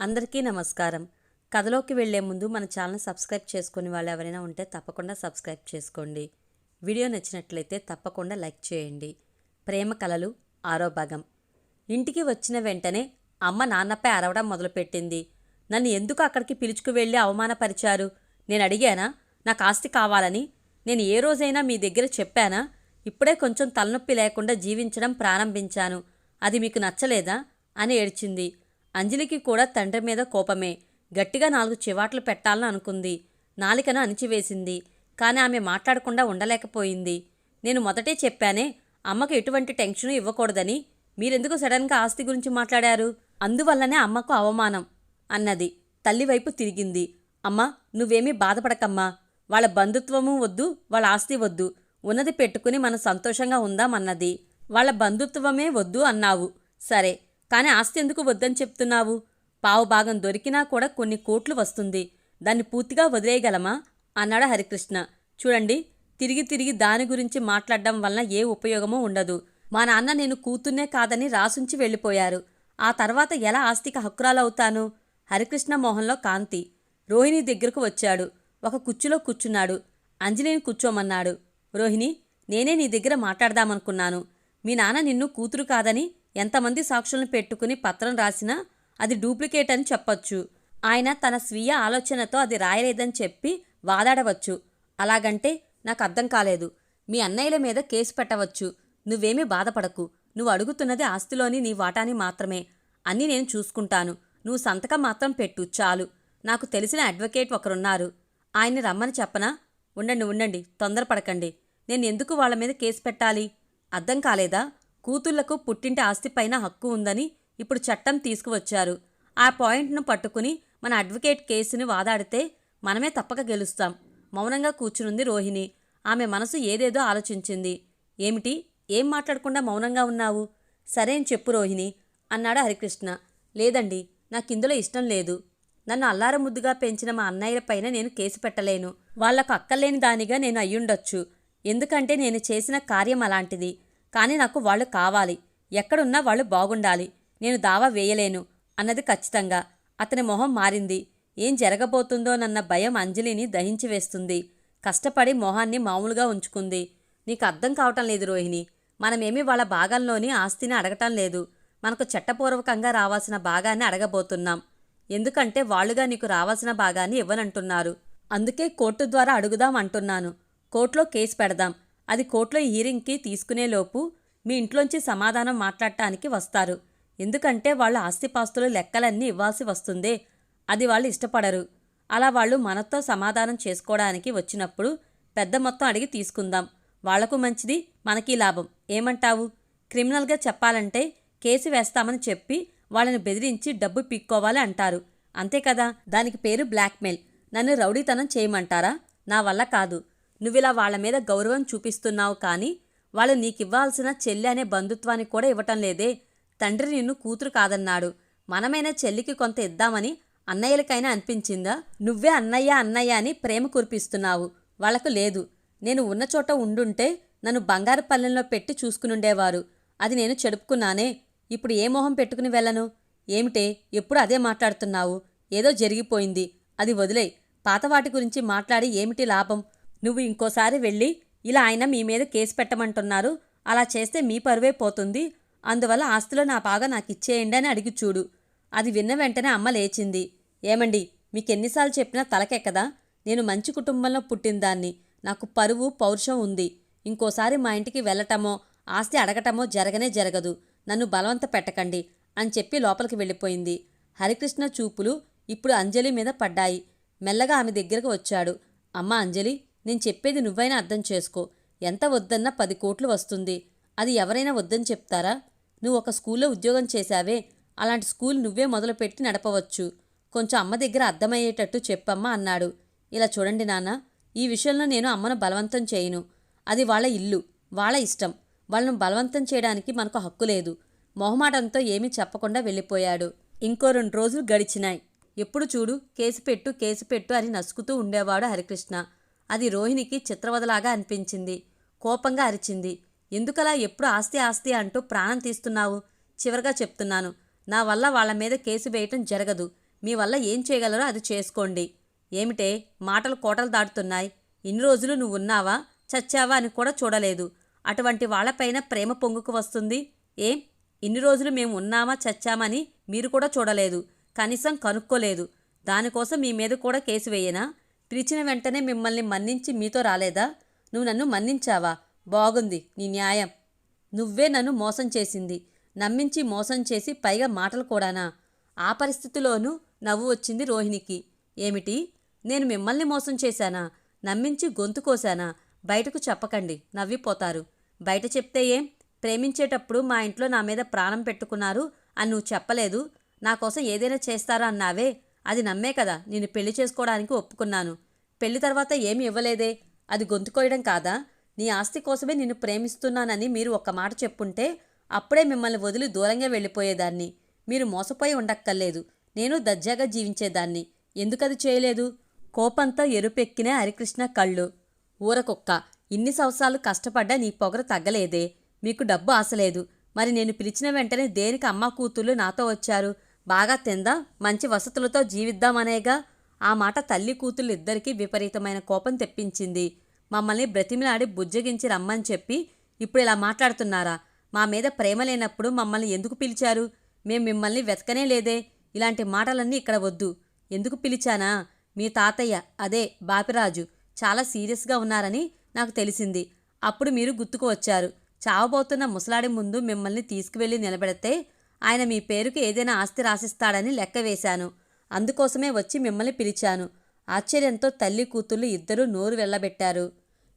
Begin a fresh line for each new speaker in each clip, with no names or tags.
అందరికీ నమస్కారం. కథలోకి వెళ్ళే ముందు మన ఛానల్ సబ్స్క్రైబ్ చేసుకుని వాళ్ళు ఎవరైనా ఉంటే తప్పకుండా సబ్స్క్రైబ్ చేసుకోండి. వీడియో నచ్చినట్లయితే తప్పకుండా లైక్ చేయండి. ప్రేమ కలలు ఆరో భాగం ఇంటికి వచ్చిన వెంటనే అమ్మ నాన్నపై అరవడం మొదలుపెట్టింది. నన్ను ఎందుకు అక్కడికి పిలుచుకు వెళ్ళి అవమానపరిచారు? నేను అడిగానా? నాకు ఆస్తి కావాలని. నేను ఏ రోజైనా మీ దగ్గర చెప్పానా? ఇప్పుడే కొంచెం తలనొప్పి లేకుండా జీవించడం ప్రారంభించాను. అది మీకు నచ్చలేదా? అని ఏడ్చింది. అంజలికి కూడా తండ్రి మీద కోపమే. గట్టిగా నాలుగు చివాట్లు పెట్టాలని అనుకుంది. నాలికను అణిచివేసింది. కానీ ఆమె మాట్లాడకుండా ఉండలేకపోయింది. నేను మొదటే చెప్పానే అమ్మకు ఎటువంటి టెన్షను ఇవ్వకూడదని. మీరెందుకు సడన్గా ఆస్తి గురించి మాట్లాడారు? అందువల్లనే అమ్మకు అవమానం అన్నది. తల్లివైపు తిరిగింది. అమ్మా నువ్వేమీ బాధపడకమ్మా. వాళ్ళ బంధుత్వము వద్దు వాళ్ళ ఆస్తి వద్దు. ఉన్నది పెట్టుకుని మనం సంతోషంగా ఉందామన్నది. వాళ్ళ బంధుత్వమే వద్దు అన్నావు. సరే కానీ ఆస్తి ఎందుకు వద్దని చెప్తున్నావు? పావు భాగం దొరికినా కూడా కొన్ని కోట్లు వస్తుంది. దాన్ని పూర్తిగా వదిలేయగలమా? అన్నాడు హరికృష్ణ. చూడండి తిరిగి తిరిగి దాని గురించి మాట్లాడడం వలన ఏ ఉపయోగమూ ఉండదు. మా నాన్న నేను కూతుర్నే కాదని రాసుంచి వెళ్ళిపోయారు. ఆ తర్వాత ఎలా ఆస్తికి హక్కురాలవుతాను? హరికృష్ణ మోహన్లో కాంతి. రోహిణి దగ్గరకు వచ్చాడు. ఒక కుర్చీలో కూర్చున్నాడు. అంజలిని కూర్చోమన్నాడు. రోహిణి నేనే నీ దగ్గర మాట్లాడదామనుకున్నాను. మీ నాన్న నిన్ను కూతురు కాదని ఎంతమంది సాక్షులను పెట్టుకుని పత్రం రాసినా అది డూప్లికేట్ అని చెప్పొచ్చు. ఆయన తన స్వీయ ఆలోచనతో అది రాయలేదని చెప్పి వాదాడవచ్చు. అలాగంటే నాకు అర్థం కాలేదు. మీ అన్నయ్యల మీద కేసు పెట్టవచ్చు. నువ్వేమీ బాధపడకు. నువ్వు అడుగుతున్నది ఆస్తిలోని నీ వాటాని మాత్రమే. అన్నీ నేను చూసుకుంటాను. నువ్వు సంతకం మాత్రం పెట్టు. చాలు. నాకు తెలిసిన అడ్వకేట్ ఒకరున్నారు. ఆయన్ని రమ్మని చెప్పనా? ఉండండి ఉండండి. తొందరపడకండి. నేను ఎందుకు వాళ్ళ మీద కేసు పెట్టాలి? అర్థం కాలేదా? కూతుళ్ళకు పుట్టింటి ఆస్తిపైన హక్కు ఉందని ఇప్పుడు చట్టం తీసుకువచ్చారు. ఆ పాయింట్ను పట్టుకుని మన అడ్వకేట్ కేసుని వాదాడితే మనమే తప్పక గెలుస్తాం. మౌనంగా కూర్చునుంది రోహిణి. ఆమె మనసు ఏదేదో ఆలోచించింది. ఏమిటి? ఏం మాట్లాడకుండా మౌనంగా ఉన్నావు? సరేం చెప్పు రోహిణి అన్నాడు హరికృష్ణ. లేదండి నాకిందులో ఇష్టం లేదు. నన్ను అల్లారముద్దుగా పెంచిన మా అన్నయ్యలపైన నేను కేసు పెట్టలేను. వాళ్ళకు అక్కలేని దానిగా నేను అయ్యుండొచ్చు. ఎందుకంటే నేను చేసిన కార్యం అలాంటిది. కానీ నాకు వాళ్ళు కావాలి. ఎక్కడున్నా వాళ్ళు బాగుండాలి. నేను దావా వేయలేను అన్నది ఖచ్చితంగా. అతని మొహం మారింది. ఏం జరగబోతుందోనన్న భయం అంజలిని దహించి వేస్తుంది. కష్టపడి మొహాన్ని మామూలుగా ఉంచుకుంది. నీకు అర్థం కావటం లేదు రోహిణి. మనమేమీ వాళ్ళ భాగంలోని ఆస్తిని అడగటం లేదు. మనకు చట్టపూర్వకంగా రావాల్సిన భాగాన్ని అడగబోతున్నాం. ఎందుకంటే వాళ్ళుగా నీకు రావాల్సిన భాగాన్ని ఇవ్వనంటున్నారు. అందుకే కోర్టు ద్వారా అడుగుదాం అంటున్నాను. కోర్టులో కేసు పెడదాం. అది కోర్టులో హీరింగ్కి తీసుకునేలోపు మీ ఇంట్లోంచి సమాధానం మాట్లాడటానికి వస్తారు. ఎందుకంటే వాళ్ళ ఆస్తిపాస్తులు లెక్కలన్నీ ఇవ్వాల్సి వస్తుందే. అది వాళ్ళు ఇష్టపడరు. అలా వాళ్ళు మనతో సమాధానం చేసుకోవడానికి వచ్చినప్పుడు పెద్ద మొత్తం అడిగి తీసుకుందాం. వాళ్ళకు మంచిది మనకి లాభం. ఏమంటావు? క్రిమినల్గా చెప్పాలంటే కేసు వేస్తామని చెప్పి వాళ్ళని బెదిరించి డబ్బు పీక్కోవాలి అంటారు. అంతే కదా? దానికి పేరు బ్లాక్మెయిల్. నన్ను రౌడీతనం చేయమంటారా? నా వల్ల కాదు. నువ్విలా వాళ్ళ మీద గౌరవం చూపిస్తున్నావు కానీ వాళ్ళు నీకివ్వాల్సిన చెల్లి అనే బంధుత్వాన్ని కూడా ఇవ్వటం లేదే. తండ్రి నిన్ను కూతురు కాదన్నాడు. మనమైనా చెల్లికి కొంత ఇద్దామని అన్నయ్యలకైనా అనిపించిందా? నువ్వే అన్నయ్య అన్నయ్య అని ప్రేమ కురిపిస్తున్నావు. వాళ్ళకు లేదు. నేను ఉన్న చోట ఉండుంటే నన్ను బంగారు పల్లెంలో పెట్టి చూసుకునుండేవారు. అది నేను చెడుపుకున్నానే. ఇప్పుడు ఏ మొహం పెట్టుకుని వెళ్ళను? ఏమిటే? ఎప్పుడు అదే మాట్లాడుతున్నావు? ఏదో జరిగిపోయింది. అది వదిలే పాతవాటి గురించి మాట్లాడి ఏమిటి లాభం? నువ్వు ఇంకోసారి వెళ్ళి ఇలా ఆయన మీ మీద కేసు పెట్టమంటున్నారు. అలా చేస్తే మీ పరువే పోతుంది. అందువల్ల ఆస్తిలో నా బాగా నాకు ఇచ్చేయండి అని అడిగి చూడు. అది విన్న వెంటనే అమ్మ లేచింది. ఏమండి మీకెన్నిసార్లు చెప్పినా తలకెక్కదా నేను మంచి కుటుంబంలో పుట్టిందాన్ని నాకు పరువు పౌరుషం ఉంది. ఇంకోసారి మా ఇంటికి వెళ్ళటమో ఆస్తి అడగటమో జరగనే జరగదు. నన్ను బలవంత పెట్టకండి అని చెప్పి లోపలికి వెళ్ళిపోయింది. హరికృష్ణ చూపులు ఇప్పుడు అంజలి మీద పడ్డాయి. మెల్లగా ఆమె దగ్గరకు వచ్చాడు. అమ్మ అంజలి నేను చెప్పేది నువ్వైనా అర్థం చేసుకో. ఎంత వద్దన్నా పది కోట్లు వస్తుంది. అది ఎవరైనా వద్దని చెప్తారా? నువ్వు ఒక స్కూల్లో ఉద్యోగం చేశావే. అలాంటి స్కూల్ నువ్వే మొదలుపెట్టి నడపవచ్చు. కొంచెం అమ్మ దగ్గర అర్థమయ్యేటట్టు చెప్పమ్మా అన్నాడు. ఇలా చూడండి నాన్న ఈ విషయంలో నేను అమ్మను బలవంతం చేయను. అది వాళ్ళ ఇల్లు వాళ్ళ ఇష్టం. వాళ్ళను బలవంతం చేయడానికి మనకు హక్కు లేదు. మొహమాటంతో ఏమీ చెప్పకుండా వెళ్ళిపోయాడు. ఇంకో రెండు రోజులు గడిచినాయి. ఎప్పుడు చూడు కేసు పెట్టు కేసు పెట్టు అని నసుకుతూ ఉండేవాడు హరికృష్ణ. అది రోహిణికి చిత్రవదలాగా అనిపించింది. కోపంగా అరిచింది. ఎందుకలా ఎప్పుడు ఆస్తి ఆస్తి అంటూ ప్రాణం తీస్తున్నావు? చివరగా చెప్తున్నాను. నా వల్ల వాళ్ళ మీద కేసు వేయటం జరగదు. మీ వల్ల ఏం చేయగలరో అది చేసుకోండి. ఏమిటే? మాటలు కోటలు దాటుతున్నాయి. ఇన్ని రోజులు నువ్వు ఉన్నావా? చచ్చావా అని కూడా చూడలేదు. అటువంటి వాళ్ళపైన ప్రేమ పొంగుకు వస్తుంది? ఏం? ఇన్ని రోజులు మేము ఉన్నామా? చచ్చామని మీరు కూడా చూడలేదు. కనీసం కనుక్కోలేదు. దానికోసం మీ మీద కూడా కేసు వేయనా? పిలిచిన వెంటనే మిమ్మల్ని మన్నించి మీతో రాలేదా? నువ్వు నన్ను మన్నించావా? బాగుంది నీ న్యాయం. నువ్వే నన్ను మోసం చేసింది. నమ్మించి మోసం చేసి పైగా మాటలు కూడానా? ఆ పరిస్థితిలోనూ నవ్వు వచ్చింది రోహిణికి. ఏమిటి? నేను మిమ్మల్ని మోసం చేశానా? నమ్మించి గొంతు కోశానా? బయటకు చెప్పకండి నవ్విపోతారు. బయట చెప్తే ఏం? ప్రేమించేటప్పుడు మా ఇంట్లో నా మీద ప్రాణం పెట్టుకున్నారు అని నువ్వు చెప్పలేదు? నా కోసం ఏదైనా చేస్తారా అన్నావే? అది నమ్మే కదా నేను పెళ్ళి చేసుకోవడానికి ఒప్పుకున్నాను. పెళ్ళి తర్వాత ఏమి ఇవ్వలేదే? అది గొంతుకోయడం కాదా? నీ ఆస్తి కోసమే నిన్ను ప్రేమిస్తున్నానని మీరు ఒక్క మాట చెప్పుంటే అప్పుడే మిమ్మల్ని వదిలి దూరంగా వెళ్ళిపోయేదాన్ని. మీరు మోసపోయి ఉండక్కర్లేదు. నేను దర్జాగా జీవించేదాన్ని. ఎందుకది చేయలేదు? కోపంతో ఎరుపెక్కిన హరికృష్ణ కళ్ళు. ఊరకుక్క ఇన్ని సంవత్సరాలు కష్టపడ్డా నీ పొగరు తగ్గలేదే. మీకు డబ్బు ఆశలేదు. మరి నేను పిలిచిన వెంటనే దేనికి అమ్మ కూతుళ్ళు నాతో వచ్చారు? బాగా తిందా? మంచి వసతులతో జీవిద్దామనేగా? ఆ మాట తల్లి కూతుళ్ళు ఇద్దరికీ విపరీతమైన కోపం తెప్పించింది. మమ్మల్ని బ్రతిమిలాడి బుజ్జగించి రమ్మని చెప్పి ఇప్పుడు ఇలా మాట్లాడుతున్నారా? మా మీద ప్రేమ లేనప్పుడు మమ్మల్ని ఎందుకు పిలిచారు? మేం మిమ్మల్ని వెతకనే లేదే. ఇలాంటి మాటలన్నీ ఇక్కడ వద్దు. ఎందుకు పిలిచానా? మీ తాతయ్య అదే బాపిరాజు చాలా సీరియస్గా ఉన్నారని నాకు తెలిసింది. అప్పుడు మీరు గుర్తుకు వచ్చారు. చావబోతున్న ముసలాడి ముందు మిమ్మల్ని తీసుకువెళ్ళి నిలబెడితే ఆయన మీ పేరుకి ఏదైనా ఆస్తి రాసిస్తాడని లెక్క వేశాను. అందుకోసమే వచ్చి మిమ్మల్ని పిలిచాను. ఆశ్చర్యంతో తల్లి కూతుళ్ళు ఇద్దరూ నోరు వెళ్ళబెట్టారు.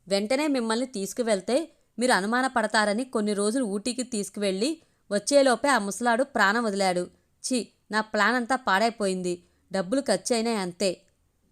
వెంటనే మిమ్మల్ని తీసుకువెళ్తే మీరు అనుమానపడతారని కొన్ని రోజులు ఊటీకి తీసుకువెళ్ళి వచ్చేలోపే ఆ ముసలాడు ప్రాణం వదిలాడు. ఛీ నా ప్లాన్ అంతా పాడైపోయింది. డబ్బులు ఖర్చయినాయి అంతే.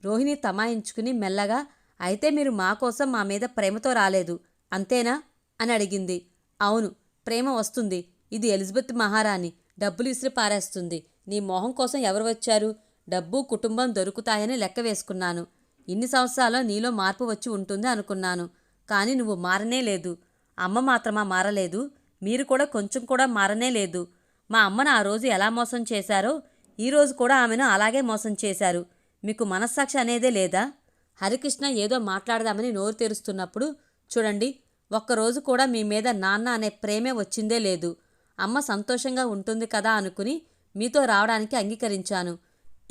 రోహిణి తమాయించుకుని మెల్లగా అయితే మీరు మా కోసం మా మీద ప్రేమతో రాలేదు అంతేనా? అని అడిగింది. అవును ప్రేమ వస్తుంది. ఇది ఎలిజబెత్ మహారాణి. డబ్బులు ఇసిరి పారేస్తుంది. నీ మొహం కోసం ఎవరు వచ్చారు? డబ్బు కుటుంబం దొరుకుతాయని లెక్క వేసుకున్నాను. ఇన్ని సంవత్సరాల్లో నీలో మార్పు వచ్చి ఉంటుంది అనుకున్నాను. కానీ నువ్వు మారనే లేదు. అమ్మ మాత్రమా మారలేదు? మీరు కూడా కొంచెం కూడా మారనే లేదు. మా అమ్మను ఆ రోజు ఎలా మోసం చేశారో ఈ రోజు కూడా ఆమెను అలాగే మోసం చేశారు. మీకు మనస్సాక్షి అనేదే లేదా? హరికృష్ణ ఏదో మాట్లాడదామని నోరు తెరుస్తున్నప్పుడు చూడండి ఒక్కరోజు కూడా మీ మీద నాన్న అనే ప్రేమే వచ్చిందే లేదు. అమ్మ సంతోషంగా ఉంటుంది కదా అనుకుని మీతో రావడానికి అంగీకరించాను.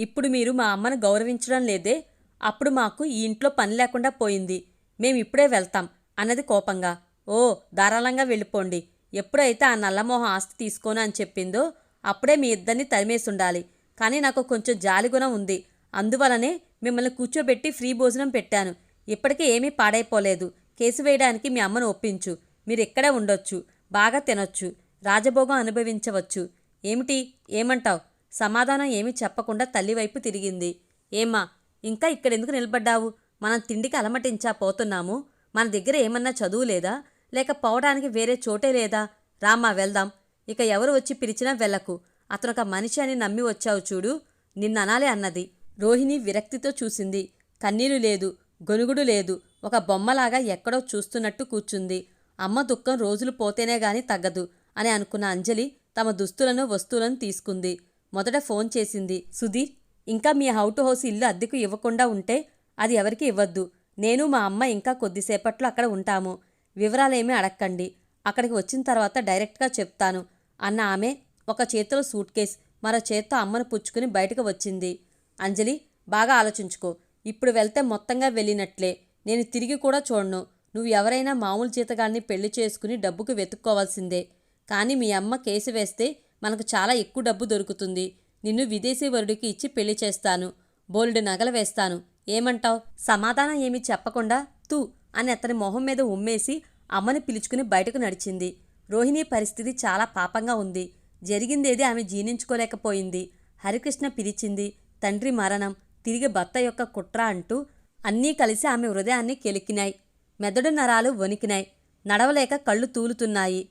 ఇప్పుడు మీరు మా అమ్మను గౌరవించడం లేదే అప్పుడు మాకు ఈ ఇంట్లో పని లేకుండా పోయింది. మేమిప్పుడే వెళ్తాం అన్నది కోపంగా. ఓ ధారాళంగా వెళ్ళిపోండి. ఎప్పుడైతే ఆ నల్లమోహం ఆస్తి తీసుకోను అని చెప్పిందో అప్పుడే మీ ఇద్దరిని తరిమేసుండాలి. కానీ నాకు కొంచెం జాలిగుణం ఉంది. అందువలనే మిమ్మల్ని కూర్చోబెట్టి ఫ్రీ భోజనం పెట్టాను. ఇప్పటికీ ఏమీ పాడైపోలేదు. కేసు వేయడానికి మీ అమ్మను ఒప్పించు. మీరు ఇక్కడే ఉండొచ్చు. బాగా తినొచ్చు. రాజభోగం అనుభవించవచ్చు. ఏమిటి? ఏమంటావ్? సమాధానం ఏమీ చెప్పకుండా తల్లివైపు తిరిగింది. ఏమ్మా ఇంకా ఇక్కడెందుకు నిలబడ్డావు? మనం తిండికి అలమటించా పోతున్నాము? మన దగ్గర ఏమన్నా చదువు లేదా? లేక పోవడానికి వేరే చోటే లేదా? రామ్మా వెళ్దాం. ఇక ఎవరు వచ్చి పిలిచినా వెళ్ళకు. అతను ఒక మనిషి అని నమ్మి వచ్చావు చూడు. నిన్ననాలే అన్నది. రోహిణి విరక్తితో చూసింది. కన్నీరు లేదు గొనుగుడు లేదు. ఒక బొమ్మలాగా ఎక్కడో చూస్తున్నట్టు కూర్చుంది. అమ్మ దుఃఖం రోజులు పోతేనే గాని తగ్గదు. అని అనుకున్న అంజలి తమ దుస్తులను వస్తువులను తీసుకుంది. మొదట ఫోన్ చేసింది సుధీర్ ఇంకా మీ హౌటు హౌస్ ఇల్లు అద్దెకు ఇవ్వకుండా ఉంటే అది ఎవరికి ఇవ్వద్దు. నేను మా అమ్మ ఇంకా కొద్దిసేపట్లో అక్కడ ఉంటాము. వివరాలేమీ అడక్కండి. అక్కడికి వచ్చిన తర్వాత డైరెక్ట్గా చెప్తాను అన్న ఆమె ఒక చేతిలో సూట్ కేస్ మరో చేత్తో అమ్మను పుచ్చుకుని బయటకు వచ్చింది. అంజలి బాగా ఆలోచించుకో. ఇప్పుడు వెళ్తే మొత్తంగా వెళ్ళినట్లే. నేను తిరిగి కూడా చూడను. నువ్వు ఎవరైనా మామూలు జీతగాన్ని పెళ్ళి చేసుకుని డబ్బుకు వెతుక్కోవాల్సిందే. కానీ మీ అమ్మ కేసు వేస్తే మనకు చాలా ఎక్కువ డబ్బు దొరుకుతుంది. నిన్ను విదేశీ వరుడికి ఇచ్చి పెళ్ళి చేస్తాను. బోల్డ్ నగలు వేస్తాను. ఏమంటావ్? సమాధానం ఏమీ చెప్పకుండా తూ అని అతని మొహం మీద ఉమ్మేసి అమ్మని పిలుచుకుని బయటకు నడిచింది. రోహిణి పరిస్థితి చాలా పాపంగా ఉంది. జరిగిందేది ఆమె జీర్ణించుకోలేకపోయింది. హరికృష్ణ పిలిచింది తండ్రి మరణం తిరిగి భర్త యొక్క కుట్ర అంటూ అన్నీ కలిసి ఆమె హృదయాన్ని కెలికినాయి. మెదడు నరాలు వణికినాయి. నడవలేక కళ్ళు తూలుతున్నాయి.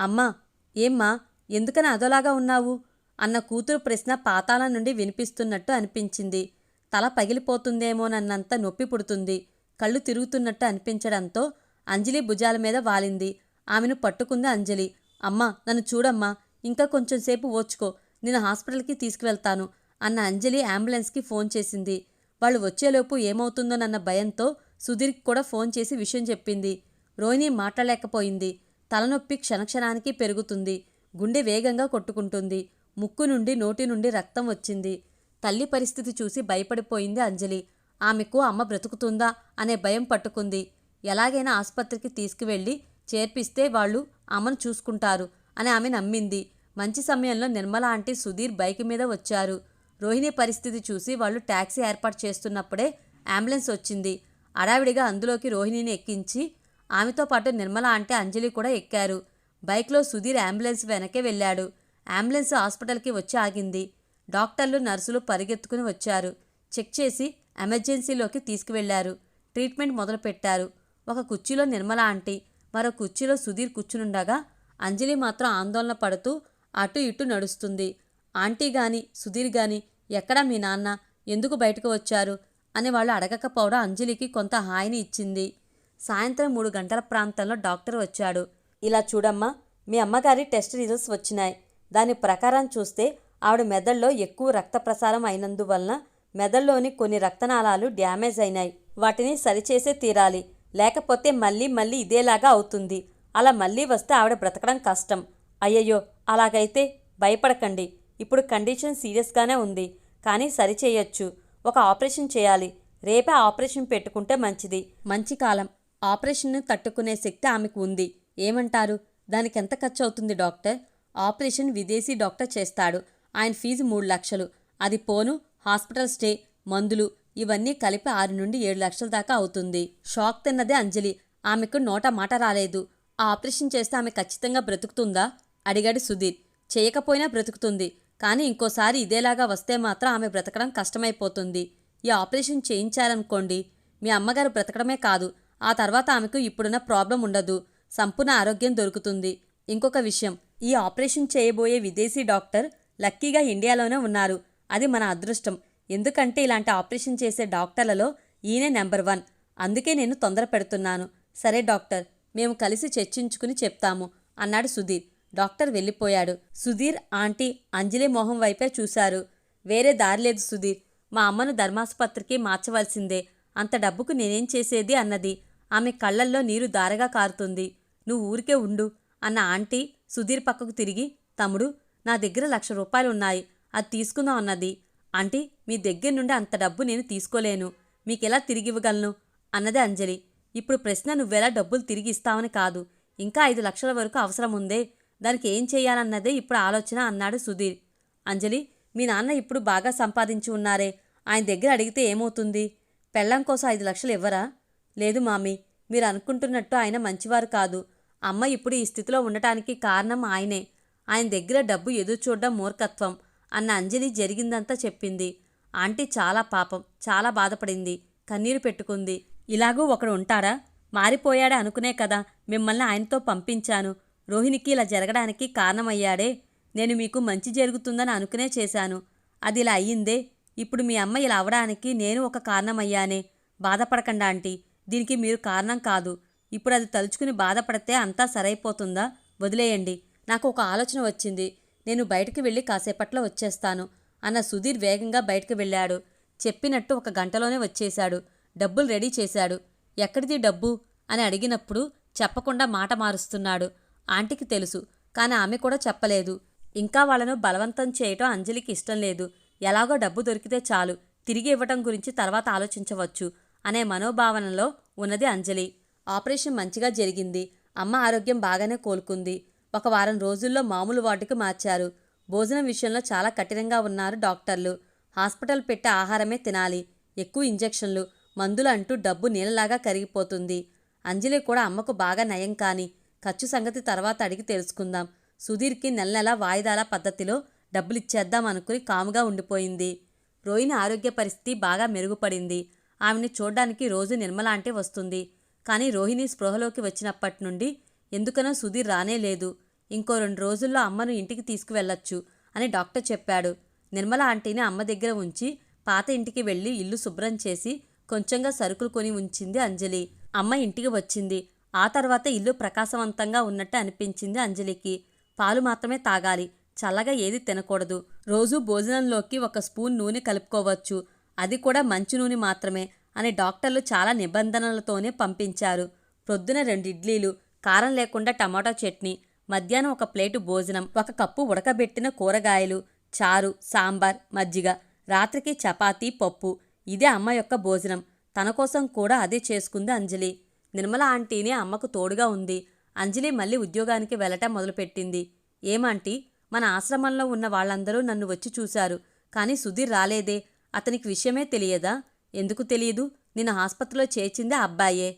అమ్మా ఏమ్మా ఎందుకని అదోలాగా ఉన్నావు? అన్న కూతురు ప్రశ్న పాతాళం నుండి వినిపిస్తున్నట్టు అనిపించింది. తల పగిలిపోతుందేమోనన్నంత నొప్పి పుడుతుంది. కళ్ళు తిరుగుతున్నట్టు అనిపించడంతో అంజలి భుజాల మీద వాలింది. ఆమెను పట్టుకుంది అంజలి. అమ్మా నన్ను చూడమ్మా ఇంకా కొంచెం సేపు ఓర్చుకో నేను హాస్పిటల్కి తీసుకువెళ్తాను అన్న అంజలి అంబులెన్స్కి ఫోన్ చేసింది. వాళ్ళు వచ్చేలోపు ఏమవుతుందోనన్న భయంతో సుధీర్కి కూడా ఫోన్ చేసి విషయం చెప్పింది. రోహిణి మాట్లాడలేకపోయింది. తలనొప్పి క్షణక్షణానికి పెరుగుతుంది. గుండె వేగంగా కొట్టుకుంటుంది. ముక్కు నుండి నోటి నుండి రక్తం వచ్చింది. తల్లి పరిస్థితి చూసి భయపడిపోయింది అంజలి. ఆమెకు అమ్మ బ్రతుకుతుందా అనే భయం పట్టుకుంది. ఎలాగైనా ఆసుపత్రికి తీసుకువెళ్ళి చేర్పిస్తే వాళ్ళు అమ్మను చూసుకుంటారు అని ఆమె నమ్మింది. మంచి సమయంలో నిర్మల ఆంటీ సుధీర్ బైక్ మీద వచ్చారు. రోహిణి పరిస్థితి చూసి వాళ్ళు ట్యాక్సీ ఏర్పాటు చేస్తున్నప్పుడే అంబులెన్స్ వచ్చింది. అడావిడిగా అందులోకి రోహిణిని ఎక్కించి ఆమెతో పాటు నిర్మల ఆంటీ అంజలి కూడా ఎక్కారు. బైక్లో సుధీర్ అంబులెన్స్ వెనకే వెళ్ళాడు. అంబులెన్స్ హాస్పిటల్కి వచ్చి ఆగింది. డాక్టర్లు నర్సులు పరిగెత్తుకుని వచ్చారు. చెక్ చేసి ఎమర్జెన్సీలోకి తీసుకువెళ్ళారు. ట్రీట్మెంట్ మొదలుపెట్టారు. ఒక కుర్చీలో నిర్మల ఆంటీ మరో కుర్చీలో సుధీర్ కూర్చునుండగా అంజలి మాత్రం ఆందోళన పడుతూ అటు ఇటు నడుస్తుంది. ఆంటీ గాని సుధీర్ గాని ఎక్కడా మీ నాన్న? ఎందుకు బయటకు వచ్చారు? అని వాళ్ళు అడగకపోవడం అంజలికి కొంత హాయిని ఇచ్చింది. సాయంత్రం మూడు గంటల ప్రాంతంలో డాక్టర్ వచ్చాడు. ఇలా చూడమ్మా మీ అమ్మగారి టెస్ట్ రిజల్ట్స్ వచ్చినాయి. దాని ప్రకారం చూస్తే ఆవిడ మెదడులో ఎక్కువ రక్త ప్రసారం అయినందువలన మెదడులోని కొన్ని రక్తనాళాలు డ్యామేజ్ అయినాయి. వాటిని సరిచేసే తీరాలి. లేకపోతే మళ్ళీ మళ్ళీ ఇదేలాగా అవుతుంది. అలా మళ్ళీ వస్తే ఆవిడ బ్రతకడం కష్టం. అయ్యయ్యో అలాగైతే భయపడకండి. ఇప్పుడు కండిషన్ సీరియస్గానే ఉంది. కానీ సరిచేయొచ్చు. ఒక ఆపరేషన్ చేయాలి. రేపే ఆపరేషన్ పెట్టుకుంటే మంచిది. మంచి కాలం. ఆపరేషన్ను తట్టుకునే శక్తి ఆమెకు ఉంది. ఏమంటారు? దానికి ఎంత ఖర్చు అవుతుంది డాక్టర్? ఆపరేషన్ విదేశీ డాక్టర్ చేస్తాడు. ఆయన ఫీజు మూడు లక్షలు. అది పోను హాస్పిటల్ స్టే మందులు ఇవన్నీ కలిపి ఆరు నుండి ఏడు లక్షల దాకా అవుతుంది. షాక్ తిన్నదే అంజలి. ఆమెకు నోట మాట రాలేదు. ఆ ఆపరేషన్ చేస్తే ఆమె ఖచ్చితంగా బ్రతుకుతుందా? అడిగాడు సుధీర్. చేయకపోయినా బ్రతుకుతుంది. కానీ ఇంకోసారి ఇదేలాగా వస్తే మాత్రం ఆమె బ్రతకడం కష్టమైపోతుంది. ఈ ఆపరేషన్ చేయించారనుకోండి. మీ అమ్మగారు బ్రతకడమే కాదు. ఆ తర్వాత ఆమెకు ఇప్పుడున్న ప్రాబ్లం ఉండదు. సంపూర్ణ ఆరోగ్యం దొరుకుతుంది. ఇంకొక విషయం ఈ ఆపరేషన్ చేయబోయే విదేశీ డాక్టర్ లక్కీగా ఇండియాలోనే ఉన్నారు. అది మన అదృష్టం. ఎందుకంటే ఇలాంటి ఆపరేషన్ చేసే డాక్టర్లలో ఈయనే నెంబర్ వన్. అందుకే నేను తొందర పెడుతున్నాను. సరే డాక్టర్ మేము కలిసి చర్చించుకుని చెప్తాము అన్నాడు సుధీర్. డాక్టర్ వెళ్ళిపోయాడు. సుధీర్ ఆంటీ అంజలి మొహం వైపే చూశారు. వేరే దారి లేదు సుధీర్. మా అమ్మను ధర్మాసుపత్రికి మార్చవలసిందే. అంత డబ్బుకు నేనేం చేసేది అన్నది. ఆమె కళ్ళల్లో నీరు దారగా కారుతుంది. నువ్వు ఊరికే ఉండు అన్న ఆంటీ సుధీర్ పక్కకు తిరిగి తమ్ముడు నా దగ్గర లక్ష రూపాయలు ఉన్నాయి అది తీసుకుందాం అన్నది. ఆంటీ మీ దగ్గర నుండి అంత డబ్బు నేను తీసుకోలేను. మీకెలా తిరిగి ఇవ్వగలను అన్నదే అంజలి. ఇప్పుడు ప్రశ్న నువ్వెలా డబ్బులు తిరిగి ఇస్తావని కాదు. ఇంకా ఐదు లక్షల వరకు అవసరం ఉందే. దానికి ఏం చేయాలన్నదే ఇప్పుడు ఆలోచన అన్నాడు సుధీర్. అంజలి మీ నాన్న ఇప్పుడు బాగా సంపాదించి ఉన్నారే. ఆయన దగ్గర అడిగితే ఏమవుతుంది? పెళ్ళం కోసం ఐదు లక్షలు ఇవ్వరా? లేదు మామీ మీరు అనుకుంటున్నట్టు ఆయన మంచివారు కాదు. అమ్మ ఇప్పుడు ఈ స్థితిలో ఉండటానికి కారణం ఆయనే. ఆయన దగ్గర డబ్బు ఎదురు చూడడం మూర్ఖత్వం అన్న అంజలి జరిగిందంతా చెప్పింది. ఆంటీ చాలా పాపం చాలా బాధపడింది కన్నీరు పెట్టుకుంది. ఇలాగూ ఒకడు ఉంటాడా? మారిపోయాడే అనుకునే కదా మిమ్మల్ని ఆయనతో పంపించాను. రోహిణికి ఇలా జరగడానికి కారణమయ్యాడే. నేను మీకు మంచి జరుగుతుందని అనుకునే చేశాను. అది ఇలా అయ్యిందే. ఇప్పుడు మీ అమ్మ ఇలా అవడానికి నేను ఒక కారణమయ్యానే. బాధపడకండి ఆంటీ. దీనికి మీరు కారణం కాదు. ఇప్పుడు అది తలుచుకుని బాధపడితే అంతా సరైపోతుందా? వదిలేయండి. నాకు ఒక ఆలోచన వచ్చింది. నేను బయటికి వెళ్ళి కాసేపట్లో వచ్చేస్తాను అన్న సుధీర్ వేగంగా బయటకు వెళ్ళాడు. చెప్పినట్టు ఒక గంటలోనే వచ్చేశాడు. డబ్బులు రెడీ చేశాడు. ఎక్కడిది డబ్బు? అని అడిగినప్పుడు చెప్పకుండా మాట మారుస్తున్నాడు. ఆంటీకి తెలుసు కానీ ఆమె కూడా చెప్పలేదు. ఇంకా వాళ్ళను బలవంతం చేయటం అంజలికి ఇష్టం లేదు. ఎలాగో డబ్బు దొరికితే చాలు. తిరిగి ఇవ్వటం గురించి తర్వాత ఆలోచించవచ్చు. అనే మనోభావనలో ఉన్నది అంజలి. ఆపరేషన్ మంచిగా జరిగింది. అమ్మ ఆరోగ్యం బాగానే కోలుకుంది. ఒక వారం రోజుల్లో మామూలు వార్డుకు మార్చారు. భోజనం విషయంలో చాలా కఠినంగా ఉన్నారు డాక్టర్లు. హాస్పిటల్ పెట్టే ఆహారమే తినాలి. ఎక్కువ ఇంజెక్షన్లు మందులు అంటూ డబ్బు నీళ్ళలాగా కరిగిపోతుంది. అంజలి కూడా అమ్మకు బాగా నయం కాని ఖర్చు సంగతి తర్వాత అడిగి తెలుసుకుందాం. సుధీర్కి నెల నెల వాయిదాల పద్ధతిలో డబ్బులిచ్చేద్దాం అనుకుని కాముగా ఉండిపోయింది. రోహిణి ఆరోగ్య పరిస్థితి బాగా మెరుగుపడింది. ఆమెని చూడ్డానికి రోజు నిర్మల అంటే వస్తుంది. కానీ రోహిణి స్పృహలోకి వచ్చినప్పటి నుండి ఎందుకనో సుధీర్ రానే లేదు. ఇంకో రెండు రోజుల్లో అమ్మను ఇంటికి తీసుకువెళ్ళొచ్చు అని డాక్టర్ చెప్పాడు. నిర్మల ఆంటీని అమ్మ దగ్గర ఉంచి పాత ఇంటికి వెళ్ళి ఇల్లు శుభ్రం చేసి కొంచెంగా సరుకులు కొని ఉంచింది అంజలి. అమ్మ ఇంటికి వచ్చింది. ఆ తర్వాత ఇల్లు ప్రకాశవంతంగా ఉన్నట్టు అనిపించింది అంజలికి. పాలు మాత్రమే తాగాలి. చల్లగా ఏది తినకూడదు. రోజు భోజనంలోకి ఒక స్పూన్ నూనె కలుపుకోవచ్చు. అది కూడా మంచి నూనె మాత్రమే అని డాక్టర్లు చాలా నిబంధనలతోనే పంపించారు. ప్రొద్దున రెండు ఇడ్లీలు కారం లేకుండా టమాటో చట్నీ మధ్యాహ్నం ఒక ప్లేటు భోజనం ఒక కప్పు ఉడకబెట్టిన కూరగాయలు చారు సాంబార్ మజ్జిగ రాత్రికి చపాతీ పప్పు. ఇదే అమ్మ యొక్క భోజనం. తన కోసం కూడా అదే చేసుకుంది అంజలి. నిర్మల ఆంటీనే అమ్మకు తోడుగా ఉంది. అంజలి మళ్ళీ ఉద్యోగానికి వెళ్ళటం మొదలుపెట్టింది. ఏమాంటీ మన ఆశ్రమంలో ఉన్న వాళ్ళందరూ నన్ను వచ్చి చూశారు. కానీ సుధీర్ రాలేదే. అతనికి విషయమే తెలియదా? ఎందుకు తెలియదు? నిన్న ఆసుపత్రిలో చేర్చిందే అబ్బాయే.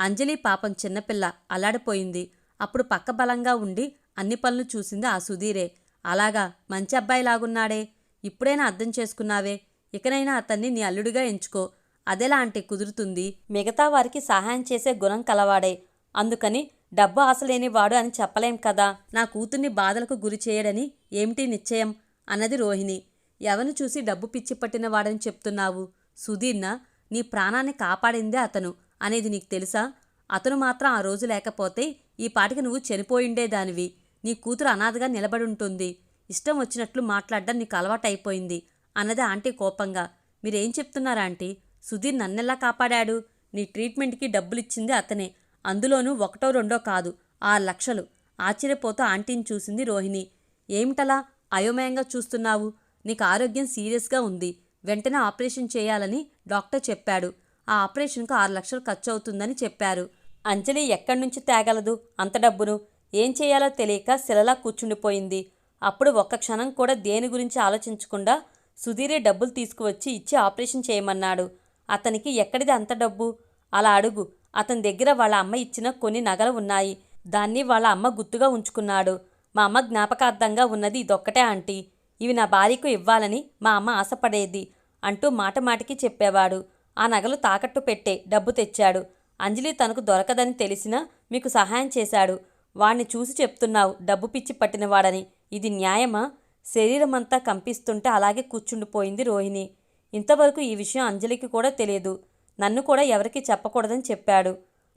అంజలి పాపం చిన్నపిల్ల అల్లాడిపోయింది. అప్పుడు పక్క బలంగా ఉండి అన్ని పనులు చూసింది ఆ సుధీరే. అలాగా మంచి అబ్బాయిలాగున్నాడే ఇప్పుడైనా అర్థం చేసుకున్నావే. ఇకనైనా అతన్ని నీ అల్లుడిగా ఎంచుకో. అదెలా అంటే కుదురుతుంది. మిగతా వారికి సహాయం చేసే గుణం కలవాడే. అందుకని డబ్బు ఆశలేనివాడు అని చెప్పలేం కదా? నా కూతుర్ని బాధలకు గురి చేయడని ఏమిటి నిశ్చయం? అన్నది రోహిణి. ఎవను చూసి డబ్బు పిచ్చి పట్టిన వాడని చెప్తున్నావు? సుధీర్న నీ ప్రాణాన్ని కాపాడిందే అతను అనేది నీకు తెలుసా? అతను మాత్రం ఆ రోజు లేకపోతే ఈ పాటికి నువ్వు చనిపోయిండేదానివి నీ కూతురు అనాథగా నిలబడుంటుంది. ఇష్టం వచ్చినట్లు మాట్లాడడం నీకు అలవాటైపోయింది అన్నది ఆంటీ కోపంగా. మీరేం చెప్తున్నారా ఆంటీ? సుధీర్ నన్నెలా కాపాడాడు? నీ ట్రీట్మెంట్కి డబ్బులిచ్చింది అతనే. అందులోనూ ఒకటో రెండో కాదు ఆరు లక్షలు. ఆశ్చర్యపోతూ ఆంటీని చూసింది రోహిణి. ఏమిటలా? అయోమయంగా చూస్తున్నావు? నీకు ఆరోగ్యం సీరియస్గా ఉంది. వెంటనే ఆపరేషన్ చేయాలని డాక్టర్ చెప్పాడు. ఆ ఆపరేషన్కు ఆరు లక్షలు ఖర్చు అవుతుందని చెప్పారు. అంజలి ఎక్కడి నుంచి తేగలదు? అంత డబ్బును ఏం చేయాలో తెలియక శిలలా కూర్చుండిపోయింది. అప్పుడు ఒక్క క్షణం కూడా దేని గురించి ఆలోచించకుండా సుధీరే డబ్బులు తీసుకువచ్చి ఇచ్చి ఆపరేషన్ చేయమన్నాడు. అతనికి ఎక్కడిది అంత డబ్బు? అలా అడుగు. అతని దగ్గర వాళ్ళ అమ్మ ఇచ్చిన కొన్ని నగలు ఉన్నాయి. దాన్ని వాళ్ళ అమ్మ గుర్తుగా ఉంచుకున్నాడు. మా అమ్మ జ్ఞాపకార్థంగా ఉన్నది ఇదొక్కటే ఆంటీ. ఇవి నా భార్యకు ఇవ్వాలని మా అమ్మ ఆశపడేది అంటూ మాట మాటికి చెప్పేవాడు. ఆ నగలు తాకట్టు పెట్టే డబ్బు తెచ్చాడు. అంజలి తనకు దొరకదని తెలిసినా మీకు సహాయం చేశాడు. వాణ్ణి చూసి చెప్తున్నావు డబ్బు పిచ్చి పట్టినవాడని. ఇది న్యాయమా? శరీరమంతా కంపిస్తుంటే అలాగే కూర్చుండిపోయింది రోహిణి. ఇంతవరకు ఈ విషయం అంజలికి కూడా తెలియదు. నన్ను కూడా ఎవరికి చెప్పకూడదని చెప్పాడు.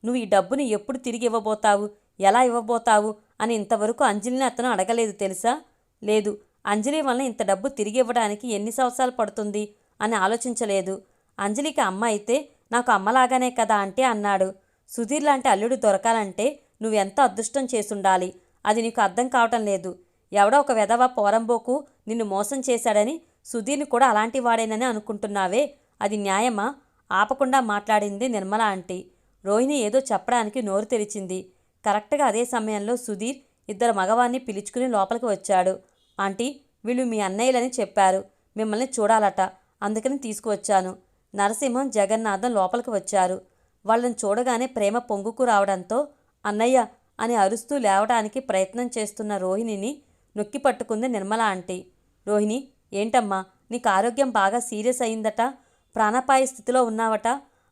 నువ్వు ఈ డబ్బుని ఎప్పుడు తిరిగి ఇవ్వబోతావు? ఎలా ఇవ్వబోతావు? అని ఇంతవరకు అంజలిని అతను అడగలేదు తెలుసా? లేదు. అంజలి వలన ఇంత డబ్బు తిరిగి ఇవ్వడానికి ఎన్ని సంవత్సరాలు పడుతుంది అని ఆలోచించలేదు. అంజలికి అమ్మ అయితే నాకు అమ్మలాగానే కదా అంటే అన్నాడు. సుధీర్ లాంటి అల్లుడు దొరకాలంటే నువ్వెంత అదృష్టం చేసుండాలి? అది నీకు అర్థం కావటం లేదు. ఎవడో ఒక వెధవ పోరంబోకు నిన్ను మోసం చేశాడని సుధీర్ని కూడా అలాంటి వాడేనని అనుకుంటున్నావే? అది న్యాయమా? ఆపకుండా మాట్లాడింది నిర్మల ఆంటీ. రోహిణి ఏదో చెప్పడానికి నోరు తెరిచింది. కరెక్ట్గా అదే సమయంలో సుధీర్ ఇద్దరు మగవాన్ని పిలుచుకుని లోపలికి వచ్చాడు. ఆంటీ వీళ్ళు మీ అన్నయ్యలని చెప్పారు. మిమ్మల్ని చూడాలట. అందుకని తీసుకువచ్చాను. నరసింహం జగన్నాథం లోపలికి వచ్చారు. వాళ్ళని చూడగానే ప్రేమ పొంగుకు రావడంతో అన్నయ్య అని అరుస్తూ లేవడానికి ప్రయత్నం చేస్తున్న రోహిణిని నొక్కి పట్టుకుంది నిర్మల ఆంటీ. రోహిణి ఏంటమ్మా? నీకు ఆరోగ్యం బాగా సీరియస్ అయిందట? ప్రాణాపాయ స్థితిలో ఉన్నావట?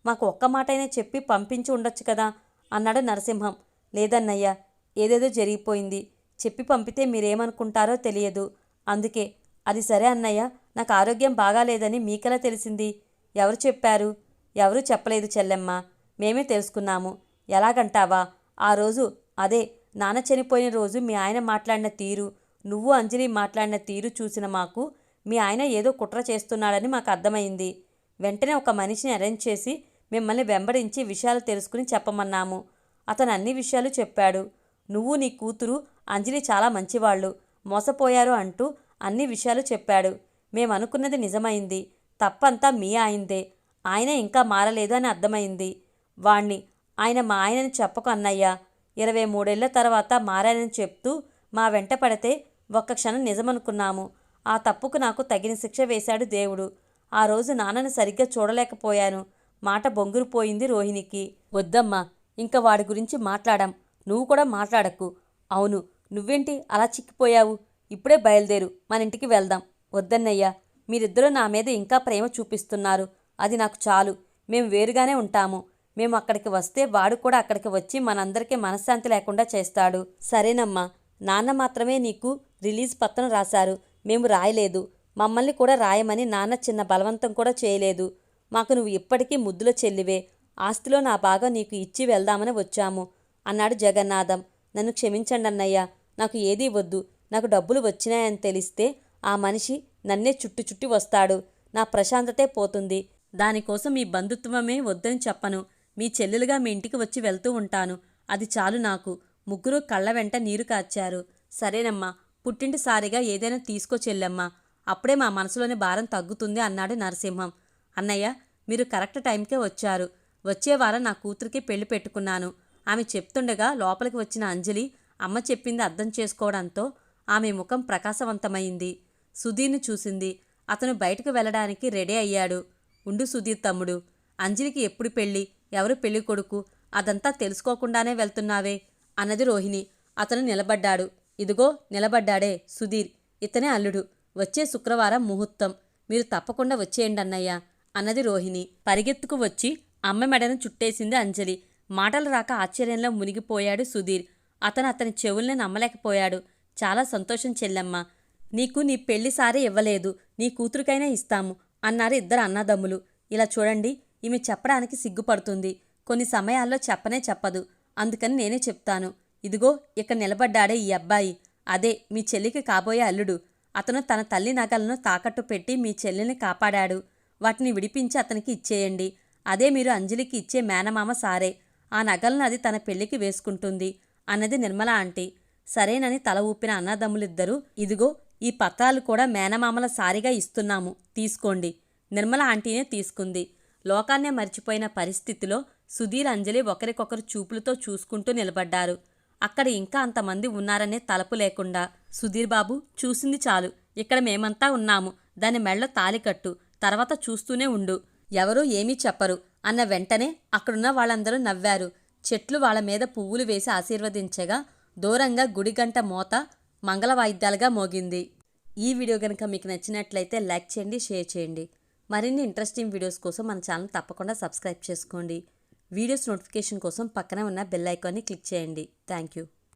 మాకు ఒక్క మాటైనా చెప్పి పంపించి ఉండొచ్చు కదా? అన్నాడు నరసింహం. లేదన్నయ్య ఏదేదో జరిగిపోయింది. చెప్పి పంపితే మీరేమనుకుంటారో తెలియదు. అందుకే అది సరే అన్నయ్య నాకు ఆరోగ్యం బాగాలేదని మీకెలా తెలిసింది? ఎవరు చెప్పారు? ఎవరూ చెప్పలేదు చెల్లెమ్మ. మేమే తెలుసుకున్నాము. ఎలాగంటావా? ఆ రోజు అదే నాన్న చనిపోయిన రోజు మీ ఆయన మాట్లాడిన తీరు నువ్వు అంజలి మాట్లాడిన తీరు చూసిన మాకు మీ ఆయన ఏదో కుట్ర చేస్తున్నాడని మాకు అర్థమైంది. వెంటనే ఒక మనిషిని అరేంజ్ చేసి మిమ్మల్ని వెంబడించి విషయాలు తెలుసుకుని చెప్పమన్నాము. అతను అన్ని విషయాలు చెప్పాడు. నువ్వు నీ కూతురు అంజలి చాలా మంచివాళ్ళు. మోసపోయారు అంటూ అన్ని విషయాలు చెప్పాడు. మేము అనుకున్నది నిజమైంది. తప్పంతా మీ ఆయిందే. ఆయన ఇంకా మారలేదు అని అర్థమైంది. వాణ్ణి ఆయన మా ఆయనని చెప్పకు అన్నయ్య. ఇరవై మూడేళ్ళ తర్వాత మారానని చెప్తూ మా వెంట పడితే ఒక్క క్షణం నిజమనుకున్నాము. ఆ తప్పుకు నాకు తగిన శిక్ష వేశాడు దేవుడు. ఆ రోజు నాన్నను సరిగ్గా చూడలేకపోయాను. మాట బొంగురుపోయింది రోహిణికి. వద్దమ్మా ఇంకా వాడి గురించి మాట్లాడాం. నువ్వు కూడా మాట్లాడకు. అవును నువ్వేంటి అలా చిక్కిపోయావు? ఇప్పుడే బయలుదేరు. మన ఇంటికి వెళ్దాం. వద్దన్నయ్యా మీరిద్దరూ నా మీద ఇంకా ప్రేమ చూపిస్తున్నారు. అది నాకు చాలు. మేము వేరుగానే ఉంటాము. మేము అక్కడికి వస్తే వాడు కూడా అక్కడికి వచ్చి మనందరికీ మనశ్శాంతి లేకుండా చేస్తాడు. సరేనమ్మా. నాన్న మాత్రమే నీకు రిలీజ్ పత్రం రాశారు. మేము రాయలేదు. మమ్మల్ని కూడా రాయమని నాన్న చిన్న బలవంతం కూడా చేయలేదు. మాకు నువ్వు ఇప్పటికీ ముద్దుల చెల్లివే. ఆస్తిలో నా భాగం నీకు ఇచ్చి వెళ్దామని వచ్చాము అన్నాడు జగన్నాథం. నన్ను క్షమించండి అన్నయ్య నాకు ఏదీ వద్దు నాకు డబ్బులు వచ్చినాయని తెలిస్తే ఆ మనిషి నన్నే చుట్టు చుట్టి వస్తాడు. నా ప్రశాంతతే పోతుంది. దానికోసం మీ బంధుత్వమే వద్దని చెప్పను. మీ చెల్లెలుగా మీ ఇంటికి వచ్చి వెళ్తూ ఉంటాను. అది చాలు నాకు. ముగ్గురు కళ్ళ వెంట నీరు కాచారు. సరేనమ్మా పుట్టింటి సారిగా ఏదైనా తీసుకో చెల్లెమ్మా. అప్పుడే మా మనసులోని భారం తగ్గుతుంది అన్నాడు నరసింహం. అన్నయ్య మీరు కరెక్ట్ టైంకే వచ్చారు. వచ్చే వారం నా కూతురికి పెళ్ళి పెట్టుకున్నాను. ఆమె చెప్తుండగా లోపలికి వచ్చిన అంజలి అమ్మ చెప్పింది అర్థం చేసుకోవడంతో ఆమె ముఖం ప్రకాశవంతమైంది. సుధీర్ను చూసింది. అతను బయటకు వెళ్ళడానికి రెడీ అయ్యాడు. ఉండు సుధీర్ తమ్ముడు. అంజలికి ఎప్పుడు పెళ్ళి? ఎవరు పెళ్ళి కొడుకు? అదంతా తెలుసుకోకుండానే వెళ్తున్నావే అన్నది రోహిణి. అతను నిలబడ్డాడు. ఇదిగో నిలబడ్డాడే సుధీర్. ఇతనే అల్లుడు. వచ్చే శుక్రవారం ముహూర్తం. మీరు తప్పకుండా వచ్చేయండి అన్నయ్య అన్నది రోహిణి. పరిగెత్తుకు వచ్చి అమ్మ మెడను చుట్టేసింది అంజలి. మాటలు రాక ఆశ్చర్యంలో మునిగిపోయాడు సుధీర్. అతను అతని చెవుల్ని నమ్మలేకపోయాడు. చాలా సంతోషం చెల్లెమ్మ. నీకు నీ పెళ్ళి సారే ఇవ్వలేదు. నీ కూతురికైనా ఇస్తాము అన్నారు ఇద్దరు అన్నదమ్ములు. ఇలా చూడండి ఈమె చెప్పడానికి సిగ్గుపడుతుంది. కొన్ని సమయాల్లో చెప్పనే చెప్పదు. అందుకని నేనే చెప్తాను. ఇదిగో ఇక నిలబడ్డాడే ఈ అబ్బాయి. అదే మీ చెల్లికి కాబోయే అల్లుడు. అతను తన తల్లి నగలను తాకట్టు పెట్టి మీ చెల్లిని కాపాడాడు. వాటిని విడిపించి అతనికి ఇచ్చేయండి. అదే మీరు అంజలికి ఇచ్చే మేనమామ సారే. ఆ నగలను అది తన పెళ్ళికి వేసుకుంటుంది. అన్నది నిర్మల ఆంటీ. సరేనని తల ఊపిన అన్నదమ్ములిద్దరూ ఇదిగో ఈ పత్రాలు కూడా మేనమామల సారిగా ఇస్తున్నాము తీసుకోండి. నిర్మల ఆంటీనే తీసుకుంది. లోకాన్నే మర్చిపోయిన పరిస్థితిలో సుధీర్ అంజలి ఒకరికొకరు చూపులతో చూసుకుంటూ నిలబడ్డారు. అక్కడ ఇంకా అంతమంది ఉన్నారనే తలపు లేకుండా సుధీర్ బాబు చూసింది చాలు. ఇక్కడ మేమంతా ఉన్నాము. దాని మెళ్ళ తాలికట్టు తర్వాత చూస్తూనే ఉండు. ఎవరూ ఏమీ చెప్పరు. అన్న వెంటనే అక్కడున్న వాళ్ళందరూ నవ్వారు. చెట్లు వాళ్ళ మీద పువ్వులు వేసి ఆశీర్వదించగా దూరంగా గుడిగంట మోత మంగళ వాయిద్యాలుగా మోగింది. ఈ వీడియో కనుక మీకు నచ్చినట్లయితే లైక్ చేయండి షేర్ చేయండి. మరిన్ని ఇంట్రెస్టింగ్ వీడియోస్ కోసం మన ఛానల్ తప్పకుండా సబ్స్క్రైబ్ చేసుకోండి. వీడియోస్ నోటిఫికేషన్ కోసం పక్కనే ఉన్న బెల్ ఐకాన్ని క్లిక్ చేయండి. Thank you.